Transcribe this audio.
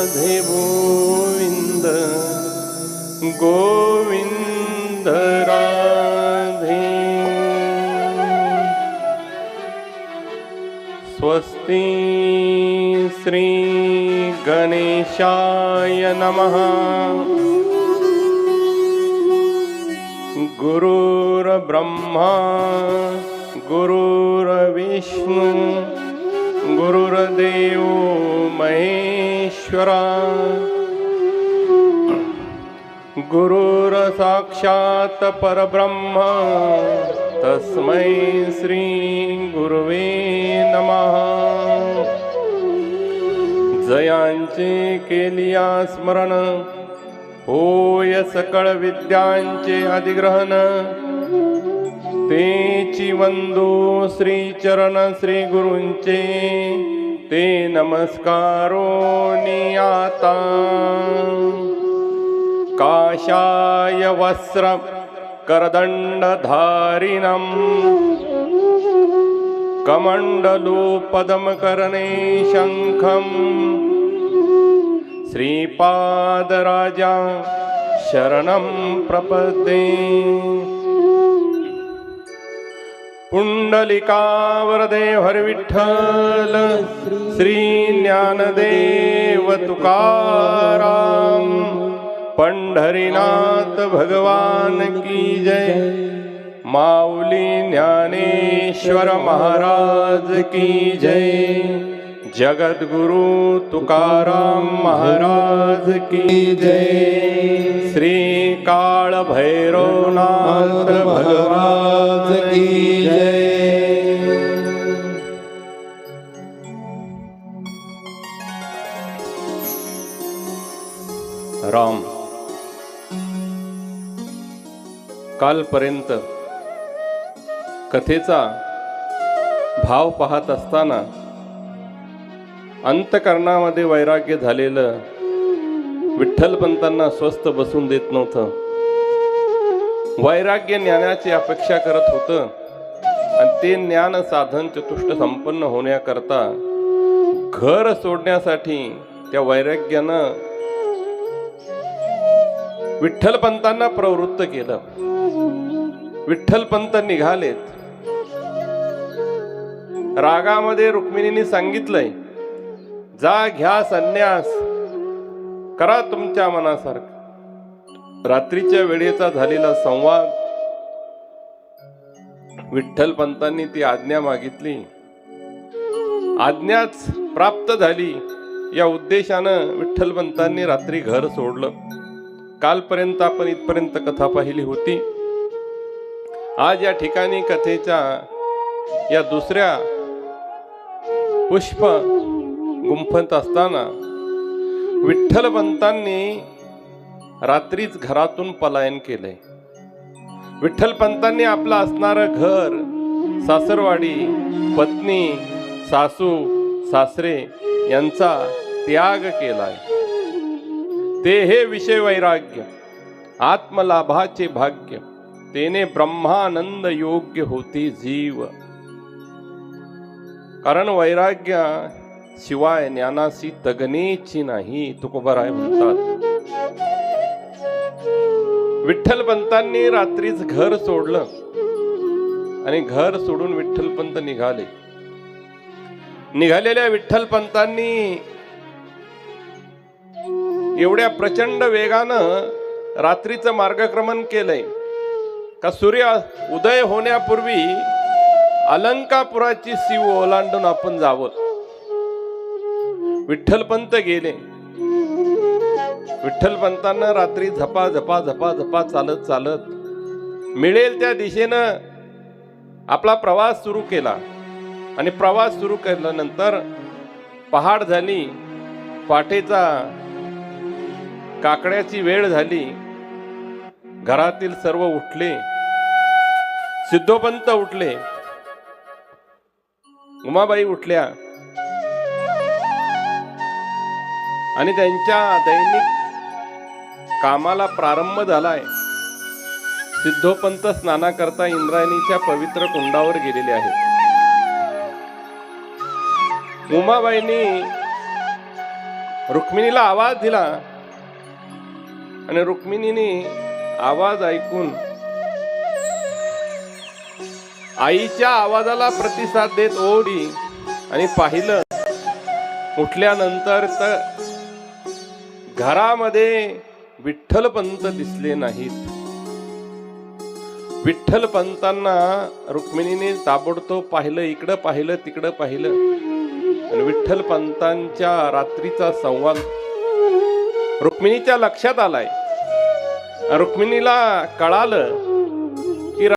राधे गोविन्द गोविन्द राधे। स्वस्ति श्रीगणेशाय नमः। गुरुर्ब्रह्मा गुरुर्विष्णु गुरुर्देवो परमेश्वरा गुरुर साक्षात परब्रह्म तस्मै श्री गुरुवे नमः। जयांचे केलिया स्मरण होय सकळ विद्यांचे अधिग्रहण तेची वंदो श्री चरण श्री गुरूंचे ते नमस्कारो नियाता। काशाय वस्त्र करदण्डधारिणम्। कमण्डलूपदमकरणे शङ्खम्। श्रीपादराजा शरणं प्रपदे पुण्डलिकावरदे हरविठ्ठल श्री ज्ञानदेव तुकाराम पंढरीनाथ भगवान की जय। माऊली ज्ञानेश्वर महाराज की जय। जगद्गुरु तुकाराम महाराज की जय। श्री काळ भैरवनाथ भगवान कालपर्यंत कथेचा भाव पाहत असताना अंतकरणामध्ये वैराग्य झालेलं विठ्ठलपंतांना स्वस्थ बसून देत नव्हतं. वैराग्य ज्ञानाची अपेक्षा करत होतं आणि ते ज्ञान साधन चतुष्ट संपन्न होण्याकरता घर सोडण्यासाठी त्या वैराग्यानं विठ्ठलपंतांना प्रवृत्त केलं. विठ्ठलपंत निघालेत. रागामध्ये रुक्मिणीने सांगितलंय जा घ्या संन्यास. करा तुमच्या मनासारखं. रात्रीच्या वेळेचा झालेला संवाद विठ्ठलपंतांनी ती आज्ञा मागितली. आज्ञाच प्राप्त झाली. या उद्देशानं विठ्ठलपंतांनी रात्री घर सोडलं. कालपर्यंत आपण इथपर्यंत कथा पाहिली होती. आज या ठिकाणी कथेच्या या दुसऱ्या पुष्प गुंफत असताना विठ्ठलपंतांनी रात्रीच घरातून पलायन केलंय. विठ्ठलपंतांनी आपलं असणारं घर सासरवाडी पत्नी सासू सासरे यांचा त्याग केलाय. ते हे विषय वैराग्य आत्मलाभाचे भाग्य. तेने ब्रह्मानंद योग्य होती जीव. कारण वैराग्य शिवाय ज्ञानाशी तगनेची नाही तुकोबराय म्हणतात. विठ्ठलपंतांनी रात्रीच घर सोडलं आणि घर सोडून विठ्ठलपंत निघाले. निघालेल्या विठ्ठलपंतांनी एवढ्या प्रचंड वेगानं रात्रीचं मार्गक्रमण केलंय. का सूर्य उदय होण्यापूर्वी अलंकापुराची सीव ओलांडून आपण जावं. विठ्ठलपंत गेले. विठ्ठलपंतांना रात्री झपा झपा झपा झपा चालत चालत मिळेल त्या दिशेनं आपला प्रवास सुरू केला. आणि प्रवास सुरू केल्यानंतर पहाड झाली. पाठेचा काकड्याची वेळ झाली. घरातील सर्व उठले. सिद्धोपंत उठले. उमाबाई उठल्या. आणि त्यांच्या दैनिक कामाला प्रारंभ झालाय. सिद्धोपंत स्नानाकरता इंद्रायणीच्या पवित्र कुंडावर गेलेले आहेत. उमाबाईंनी रुक्मिणीला आवाज दिला. आणि रुक्मिणीने आवाज ऐकून आईच्या आवाजाला प्रतिसाद देत ओढी आणि पाहिलं उठल्यानंतर तर घरामध्ये विठ्ठलपंत दिसले नाहीत. विठ्ठलपंतांना रुक्मिणीने ताबडतोब पाहिलं इकडं पाहिलं तिकडं पाहिलं. आणि विठ्ठलपंतांच्या रात्रीचा संवाद रुक्मिणीच्या लक्षात आलाय. रुक्मिणीला कळालं